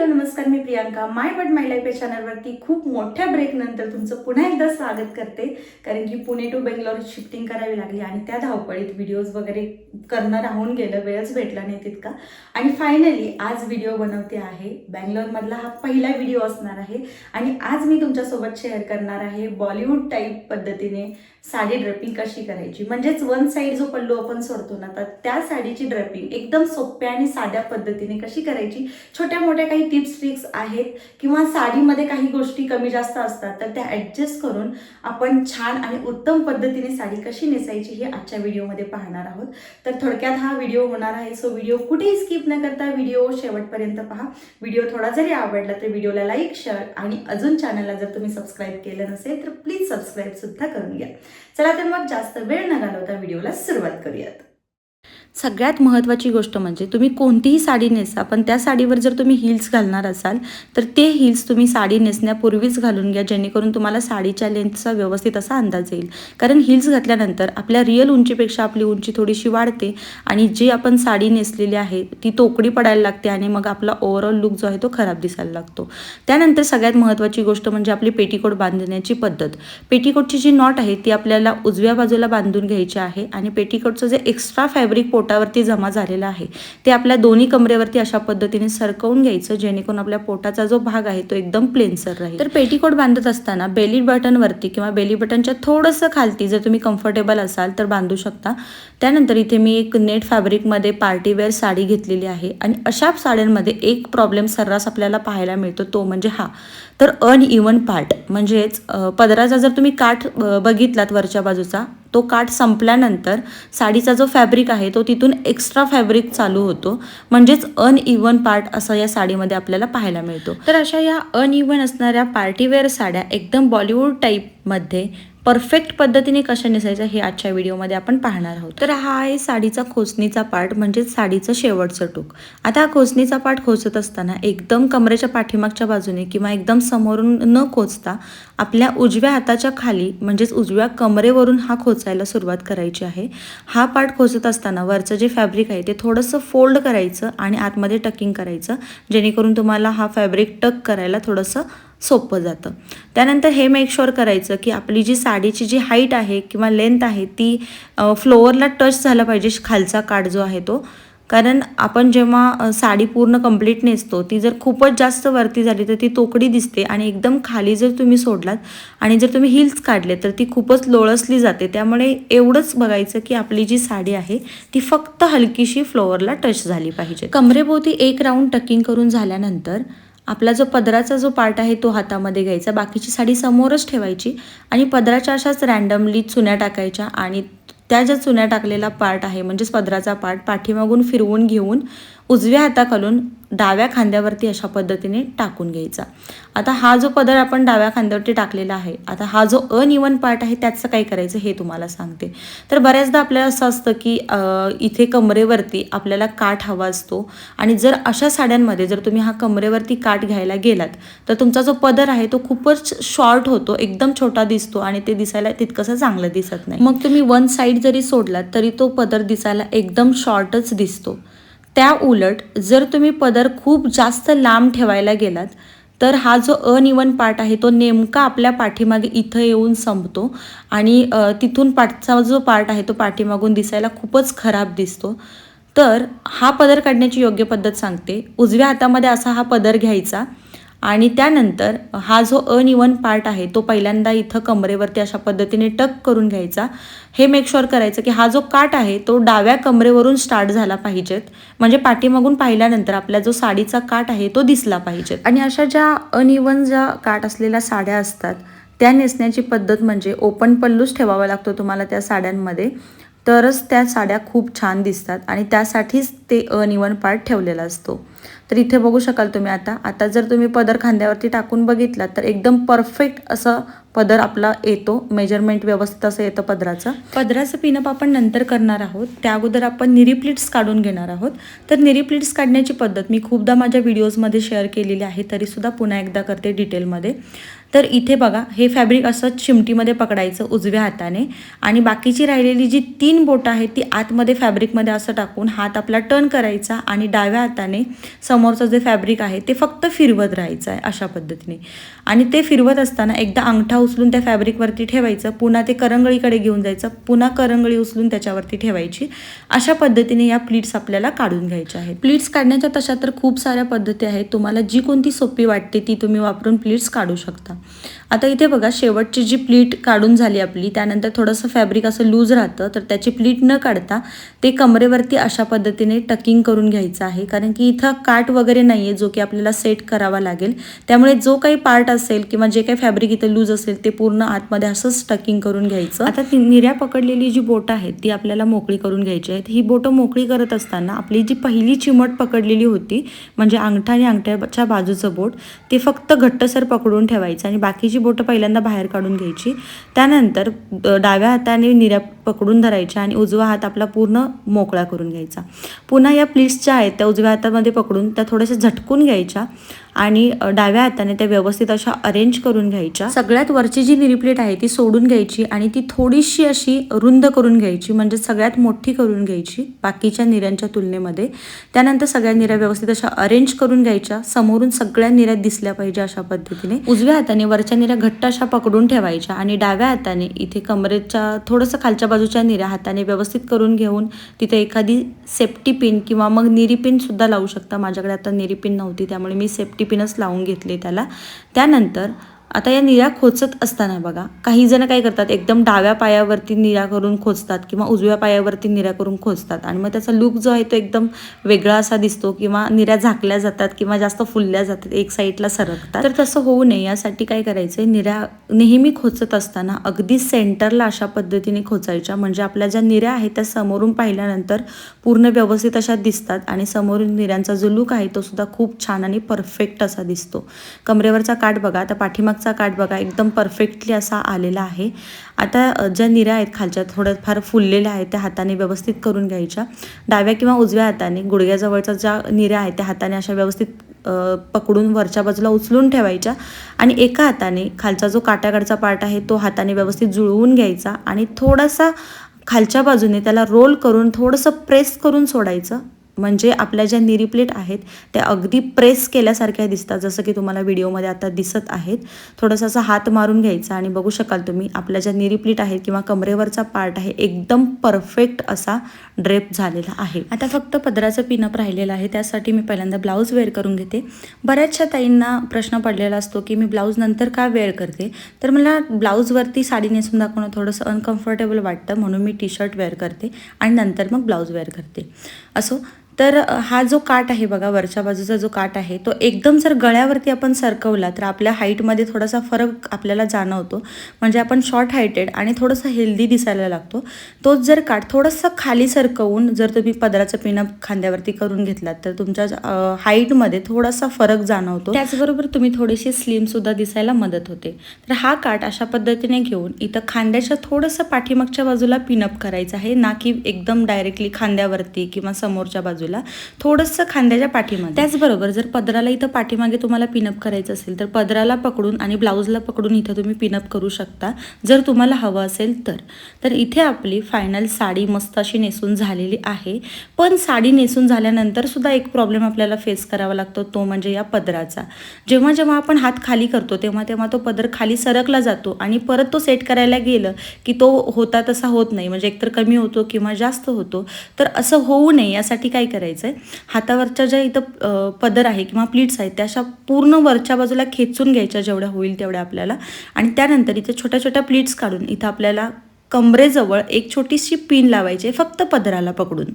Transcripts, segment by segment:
Hello नमस्कार मी Priyanka. My but my life या चॅनलवरती खूप मोठ्या ब्रेक नंतर तुमचं पुन्हा एकदा स्वागत करते. कारण की पुणे टू बेंगलोर शिफ्टिंग करावी लागली आणि त्या धावपळीत व्हिडिओज वगैरे करणं राहून गेलं वेळच भेटला नाही तितका. आणि फायनली आज व्हिडिओ बनवते आहे. बँगलोरमधला हा पहिला व्हिडिओ असणार आहे. आणि आज मी तुमच्यासोबत शेअर करणार आहे बॉलिवूड टाईप पद्धतीने साडी ड्रेपिंग कशी करायची. म्हणजेच वन साईड जो पल्लू आपण सोडतो ना तर त्या साडीची ड्रेपिंग एकदम सोप्या आणि साध्या पद्धतीने कशी करायची? छोट्या मोठ्या काही टिप्स ट्रिक्स आहेत किंवा साडीमध्ये काही गोष्टी कमी जास्त असतात तर त्या ॲडजस्ट करून आपण छान आणि उत्तम पद्धतीने साडी कशी नेसायची हे आजच्या व्हिडिओमध्ये पाहणार आहोत. तर थोडक्यात हा व्हिडिओ होणार आहे सो व्हिडिओ कुठेही स्किप न करता व्हिडिओ शेवटपर्यंत पहा. व्हिडिओ थोडा जरी आवडला तर व्हिडिओला लाईक शेअर आणि अजून चॅनलला जर तुम्ही सबस्क्राईब केलं नसेल तर प्लीज सबस्क्राईबसुद्धा करून घ्या. चला तर मग जास्त वेळ न घालवता व्हिडिओला सुरुवात करूयात. सगळ्यात महत्त्वाची गोष्ट म्हणजे तुम्ही कोणतीही साडी नेसा पण त्या साडीवर जर तुम्ही हिल्स घालणार असाल तर ते हिल्स तुम्ही साडी नेसण्यापूर्वीच घालून घ्या जेणेकरून तुम्हाला साडीच्या लेंथचा व्यवस्थित असा अंदाज येईल. कारण हिल्स घातल्यानंतर आपल्या रिअल उंचीपेक्षा आपली उंची थोडीशी वाढते आणि जी आपण साडी नेसलेली आहे ती तोकडी पडायला लागते आणि मग आपला ओव्हरऑल लुक जो आहे तो खराब दिसायला लागतो. त्यानंतर सगळ्यात महत्त्वाची गोष्ट म्हणजे आपली पेटीकोट बांधण्याची पद्धत. पेटीकोटची जी नॉट आहे ती आपल्याला उजव्या बाजूला बांधून घ्यायची आहे आणि पेटीकोटचं जे एक्स्ट्रा फॅब्रिक पोटावरती जमा झालेलं आहे. ते आपल्या दोन्ही कमरेवरती अशा पद्धतीने सरकवून घ्यायचं जेणेकरून आपल्या पोटाचा जो भाग आहे तो एकदम प्लेनसर राहील. तर पेटीकोट बांधत असताना बेली बटनवरती किंवा बेली बटनच्या थोडंसं खालती जर तुम्ही कम्फर्टेबल असाल तर बांधू शकता. त्यानंतर इथे मी एक नेट फॅब्रिकमध्ये पार्टीवेअर साडी घेतलेली आहे आणि अशा साड्यांमध्ये एक प्रॉब्लेम सर्रास आपल्याला पाहायला मिळतो तो म्हणजे हा. तर अनइवन पार्ट म्हणजेच पदराचा जर तुम्ही काठ बघितलात वरच्या बाजूचा तो काठ संपल्यानंतर साडीचा जो फॅब्रिक आहे तो तिथून एक्स्ट्रा फॅब्रिक चालू होतो. म्हणजेच अनइवन पार्ट असं या साडीमध्ये आपल्याला पाहायला मिळतो. तर अशा या अनइवन असणाऱ्या पार्टीवेअर साड्या एकदम बॉलिवूड टाईपमध्ये परफेक्ट पद्धतीने कशा नेसायचं हे आजच्या व्हिडिओमध्ये आपण पाहणार आहोत. तर हा आहे साडीचा खोचणीचा पार्ट म्हणजेच साडीचं शेवटचं टोक. आता हा खोचणीचा पार्ट खोचत असताना एकदम कमरेच्या पाठीमागच्या बाजूने किंवा एकदम समोरून न खोचता आपल्या उजव्या हाताच्या खाली म्हणजेच उजव्या कमरेवरून हा खोचायला सुरुवात करायची आहे. हा पार्ट खोचत असताना वरचं जे फॅब्रिक आहे ते थोडंसं फोल्ड करायचं आणि आतमध्ये टकिंग करायचं जेणेकरून तुम्हाला हा फॅब्रिक टक करायला थोडंसं सोपं जातं. त्यानंतर हे मेक शुअर करायचं की आपली जी साडीची जी हाईट आहे किंवा लेंथ आहे ती फ्लोअरला टच झाला पाहिजे खालचा काठ जो आहे तो. कारण आपण जेव्हा साडी पूर्ण कंप्लीट नेसतो ती जर खूपच जास्त वरती झाली तर ती तोकडी दिसते आणि एकदम खाली जर तुम्ही सोडलात आणि जर तुम्ही हिल्स काढले तर ती खूपच लोळसली जाते. त्यामुळे एवढंच बघायचं की आपली जी साडी आहे ती फक्त हलकीशी फ्लोअरला टच झाली पाहिजे. कमरेभोवती एक राऊंड टकिंग करून झाल्यानंतर आपला जो पदराचा जो पार्ट आहे तो हातामध्ये घ्यायचा. बाकीची साडी समोरच ठेवायची आणि पदराच्या अशाच रँडमली चुन्या टाकायच्या आणि त्या ज्या चुन्या टाकलेला पार्ट आहे म्हणजेच पदराचा पार्ट पाठीमागून फिरवून घेऊन उजव्या हाताखालून डाव्या खांद्यावरती अशा पद्धतीने टाकून घ्यायचा. आता हा जो पदर आपण डाव्या खांद्यावरती टाकलेला आहे आता हा जो अनइवन पार्ट आहे त्याचं काय करायचं हे तुम्हाला सांगते. तर बऱ्याचदा आपल्याला असं असतं की इथे कमरेवरती आपल्याला काठ हवा असतो आणि जर अशा साड्यांमध्ये जर तुम्ही हा कमरेवरती काठ घ्यायला गेलात तर तुमचा जो पदर आहे तो खूपच शॉर्ट होतो एकदम छोटा दिसतो आणि ते दिसायला तितकंसं चांगलं दिसत नाही. मग तुम्ही वन साईड जरी सोडलात तरी तो पदर दिसायला एकदम शॉर्टच दिसतो. त्या उलट जर तुम्ही पदर खूप जास्त लांब ठेवायला गेलात तर हा जो अनइवन पार्ट आहे तो नेमका आपल्या पाठीमागे इथं येऊन संपतो आणि तिथून पाठचा जो पार्ट आहे तो पाठीमागून दिसायला खूपच खराब दिसतो. तर हा पदर काढण्याची योग्य पद्धत सांगते. उजव्या हातामध्ये असा हा पदर घ्यायचा. आणि त्यानंतर हा जो अनइवन पार्ट आहे तो पहिल्यांदा इथं कमरेवरती अशा पद्धतीने टक करून घ्यायचा. हे मेक शुअर करायचं की हा जो काठ आहे तो डाव्या कमरेवरून स्टार्ट झाला पाहिजेत. म्हणजे पाठीमागून पाहिल्यानंतर आपला जो साडीचा काठ आहे तो दिसला पाहिजे आणि अशा ज्या अनइवन ज्या काठ असलेल्या साड्या असतात त्या नेसण्याची पद्धत म्हणजे ओपन पल्लूच ठेवावा लागतो तुम्हाला त्या साड्यांमध्ये. तरच त्या साड्या खूप छान दिसतात आणि त्यासाठीच ते अनइवन पार्ट ठेवलेला असतो. तर इथे बघू शकाल तुम्ही आता. आता जर तुम्ही पदर खांद्यावरती टाकून बघितला तर एकदम परफेक्ट असं पदर आपला येतो. मेजरमेंट व्यवस्थित असं येतं पदराचं. पदराचं पिनअप आपण नंतर करणार आहोत. त्या अगोदर आपण निरीप्लिट्स काढून घेणार आहोत. तर निरीप्लिट्स काढण्याची पद्धत मी खूपदा माझ्या व्हिडिओजमध्ये शेअर केलेली आहे तरीसुद्धा पुन्हा एकदा करते डिटेलमध्ये तर इथे बघा हे फॅब्रिक असं चिमटीमध्ये पकडायचं उजव्या हाताने आणि बाकीची राहिलेली जी तीन बोटं आहेत ती आतमध्ये फॅब्रिकमध्ये असं टाकून हात आपला टर्न करायचा आणि डाव्या हाताने समोरचं जे फॅब्रिक आहे ते फक्त फिरवत राहायचं आहे अशा पद्धतीने. आणि ते फिरवत असताना एकदा अंगठा उचलून त्या फॅब्रिकवरती ठेवायचं पुन्हा ते करंगळीकडे घेऊन जायचं पुन्हा करंगळी उचलून त्याच्यावरती ठेवायची. अशा पद्धतीने या प्लीट्स आपल्याला काढून घ्यायच्या आहेत. प्लीट्स काढण्याच्या तशा तर खूप साऱ्या पद्धती आहेत. तुम्हाला जी कोणती सोपी वाटते ती तुम्ही वापरून प्लीट्स काढू शकता. आता इथे बघा शेवटची जी प्लीट काढून झाली आपली त्यानंतर थोडंसं फॅब्रिक असं लूज राहतं तर त्याची प्लीट न काढता ते कमरेवरती अशा पद्धतीने टकिंग करून घ्यायचं आहे. कारण की इथं काट वगैरे नाही आहे जो की आपल्याला सेट करावा लागेल. त्यामुळे जो काही पार्ट असेल किंवा जे काही फॅब्रिक इथं लूज असेल ते पूर्ण आतमध्ये असंच टकिंग करून घ्यायचं. आता ती निर्या पकडलेली जी बोटं आहेत ती आपल्याला मोकळी करून घ्यायची आहेत. ही बोटं मोकळी करत असताना आपली जी पहिली चिमट पकडलेली होती म्हणजे अंगठा आणि अंगठ्याच्या बाजूचं बोट ते फक्त घट्टसर पकडून ठेवायचं आणि बाकीची बोटं पहिल्यांदा बाहेर काढून घ्यायची. त्यानंतर डाव्या हाताने निऱ्या पकडून धरायच्या आणि उजवा हात आपला पूर्ण मोकळा करून घ्यायचा. पुन्हा या प्लीट्स ज्या आहेत त्या उजव्या हातामध्ये पकडून त्या थोड्याशा झटकून घ्यायच्या. आणि डाव्या हाताने त्या व्यवस्थित अशा अरेंज करून घ्यायच्या. सगळ्यात वरची जी निरीप्लेट आहे ती सोडून घ्यायची आणि ती थोडीशी अशी रुंद करून घ्यायची म्हणजे सगळ्यात मोठी करून घ्यायची बाकीच्या निऱ्यांच्या तुलनेमध्ये. त्यानंतर सगळ्या निऱ्या व्यवस्थित अशा अरेंज करून घ्यायच्या. समोरून सगळ्या निऱ्या दिसल्या पाहिजे अशा पद्धतीने. उजव्या हाताने वरच्या निऱ्या घट्ट अशा पकडून ठेवायच्या आणि डाव्या हाताने इथे कमरेच्या थोडंसं खालच्या बाजूच्या निऱ्या हाताने व्यवस्थित करून घेऊन तिथे एखादी सेफ्टी पिन किंवा मग निरी पिन सुद्धा लावू शकता. माझ्याकडे आता निरी पिन नव्हती त्यामुळे मी सेफ्टी पिनच लावून घेतले त्याला. त्यानंतर आता या निऱ्या खोचत असताना बघा काही जण काय करतात एकदम डाव्या पायावरती निऱ्या करून खोचतात किंवा उजव्या पायावरती निऱ्या करून खोचतात. आणि मग त्याचा लुक जो आहे तो एकदम वेगळा असा दिसतो किंवा निऱ्या झाकल्या जातात किंवा जास्त फुलल्या जातात एक साईडला सरकतात. तर तसं होऊ नये. यासाठी काय करायचं आहे निऱ्या नेहमी खोचत असताना अगदी सेंटरला अशा पद्धतीने खोचायच्या. म्हणजे आपल्या ज्या निऱ्या आहेत त्या समोरून पाहिल्यानंतर पूर्ण व्यवस्थित अशा दिसतात आणि समोरून निऱ्यांचा जो लुक आहे तो सुद्धा खूप छान आणि परफेक्ट असा दिसतो. कमरेवरचा काठ बघा आता मागचा काठ बघा एकदम परफेक्टली असा आलेला आहे. आता ज्या निऱ्या आहेत खालच्या थोड्या फार फुललेल्या आहेत त्या हाताने व्यवस्थित करून घ्यायच्या. डाव्या किंवा उजव्या हाताने गुडघ्याजवळच्या ज्या निऱ्या आहेत त्या हाताने अशा व्यवस्थित पकडून वरच्या बाजूला उचलून ठेवायच्या आणि एका हाताने खालचा जो काट्याकडचा पार्ट आहे तो हाताने व्यवस्थित जुळवून घ्यायचा आणि थोडासा खालच्या बाजूने त्याला रोल करून थोडंसं प्रेस करून सोडायचं. म्हणजे आपल्या ज्या निरी प्लेट आहेत त्या अगदी प्रेस केल्यासारख्या दिसतात जसं की तुम्हाला व्हिडिओमध्ये आता दिसत आहेत. थोडंसं असा हात मारून घ्यायचा आणि बघू शकाल तुम्ही आपल्या ज्या निरी प्लेट आहेत किंवा कमरेवरचा पार्ट आहे एकदम परफेक्ट असा ड्रेप झालेला आहे. आता फक्त पदराचं पिनअप राहिलेलं आहे त्यासाठी मी पहिल्यांदा ब्लाऊज वेअर करून घेते. बऱ्याचशा ताईंना प्रश्न पडलेला असतो की मी ब्लाऊज नंतर का वेअर करते? तर मला ब्लाऊजवरती साडी नेसून दाखवणं थोडंसं अनकम्फर्टेबल वाटतं म्हणून मी टी शर्ट वेअर करते आणि नंतर मग ब्लाऊज वेअर करते. असो तर हा जो काट आहे बघा वरच्या बाजूचा जो काट आहे तो एकदम जर गळ्यावरती आपण सरकवला तर आपल्या हाईटमध्ये थोडासा फरक आपल्याला जाणवतो. म्हणजे आपण शॉर्ट हायटेड आणि थोडंसं हेल्दी दिसायला लागतो. तोच जर काठ थोडंसं खाली सरकवून जर तुम्ही पदराचं पिनअप खांद्यावरती करून घेतलात तर तुमच्या हाईटमध्ये थोडासा फरक जाणवतो. त्याचबरोबर तुम्ही थोडीशी स्लिमसुद्धा दिसायला मदत होते. तर हा काठ अशा पद्धतीने घेऊन इथं खांद्याच्या थोडंसं पाठीमागच्या बाजूला पिनअप करायचं आहे. ना की एकदम डायरेक्टली खांद्यावरती किंवा समोरच्या बाजूला. थोडंसं खांद्याच्या पाठीमागे. त्याचबरोबर जर पदराला इथं पाठीमागे तुम्हाला पिनअप करायचं असेल तर पदराला पकडून आणि ब्लाऊजला पकडून इथं तुम्ही पिनअप करू शकता जर तुम्हाला हवं असेल तर. तर इथे आपली फायनल साडी मस्त अशी नेसून झालेली आहे. पण साडी नेसून झाल्यानंतर सुद्धा एक प्रॉब्लेम आपल्याला फेस करावा लागतो तो म्हणजे या पदराचा. जेव्हा जेव्हा आपण हात खाली करतो तेव्हा तेव्हा तो पदर खाली सरकला जातो आणि परत तो सेट करायला गेलं की तो होता तसा होत नाही. म्हणजे एकतर कमी होतो किंवा जास्त होतो. तर असं होऊ नये यासाठी काय करायचं? आहे. हातावरच्या ज्या इथं पदर आहे किंवा प्लीट्स आहेत त्या अशा पूर्ण वरच्या बाजूला खेचून घ्यायच्या जेवढ्या होईल तेवढ्या आपल्याला. आणि त्यानंतर इथे छोट्या छोट्या प्लीट्स काढून इथं आपल्याला कमरेजवळ एक छोटीशी पिन लावायची फक्त पदराला पकडून.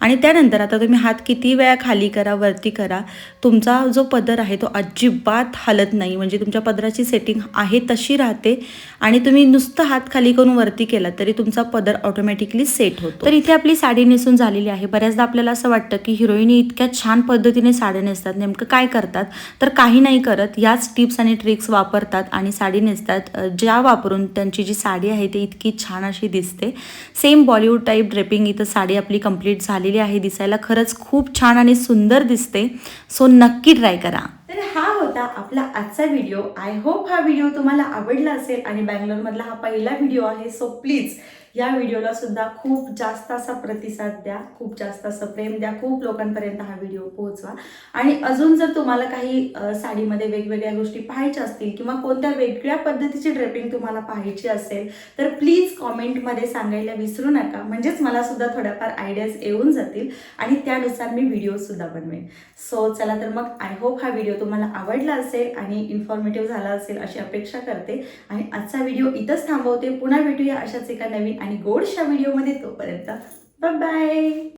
आणि त्यानंतर आता तुम्ही हात किती वेळा खाली करा वरती करा तुमचा जो पदर आहे तो अजिबात हलत नाही. म्हणजे तुमच्या पदराची सेटिंग आहे तशी राहते आणि तुम्ही नुसतं हात खाली करून वरती केला तरी तुमचा पदर ऑटोमॅटिकली सेट होतो. तर इथे आपली साडी नेसून झालेली आहे. बऱ्याचदा आपल्याला असं वाटतं की हिरोईनी इतक्या छान पद्धतीने साड्या नेसतात नेमकं काय करतात? तर काही नाही करत. याच टिप्स आणि ट्रिक्स वापरतात आणि साडी नेसतात. ज्या वापरून त्यांची जी साडी आहे ती इतकी छान अशी दिसते. सेम बॉलिवूड टाईप ड्रेपिंग इथं साडी आपली कंप्लीट झालेली आहे दिसायला खरंच खूप छान आणि सुंदर दिसते. सो नक्की ट्राय करा. तर हा होता होता आपला आजचा व्हिडिओ आय होप हा व्हिडिओ तुम्हाला आवडला असेल आणि बँगलोरमधला हा पहिला व्हिडिओ आहे. सो प्लीज या व्हिडिओला सुद्धा खूप जास्त असा प्रतिसाद द्या खूप जास्त असं प्रेम द्या खूप लोकांपर्यंत हा व्हिडिओ पोहोचवा. आणि अजून जर तुम्हाला काही साडीमध्ये वेगवेगळ्या गोष्टी पाहायच्या असतील किंवा कोणत्या वेगळ्या पद्धतीची ड्रेपिंग तुम्हाला पाहायची असेल तर प्लीज कॉमेंटमध्ये सांगायला विसरू नका. म्हणजेच मला सुद्धा थोड्याफार आयडियाज येऊन जातील आणि त्यानुसार मी व्हिडिओ सुद्धा बनवेन. सो चला तर मग आय होप हा व्हिडिओ तुम्हाला आवडला असेल आणि इन्फॉर्मेटिव्ह झाला असेल अशी अपेक्षा करते. आणि आजचा व्हिडिओ इथंच थांबवते. पुन्हा भेटूया अशाच एका नवीन आणि गोडशा व्हिडिओमध्ये तोपर्यंत बाय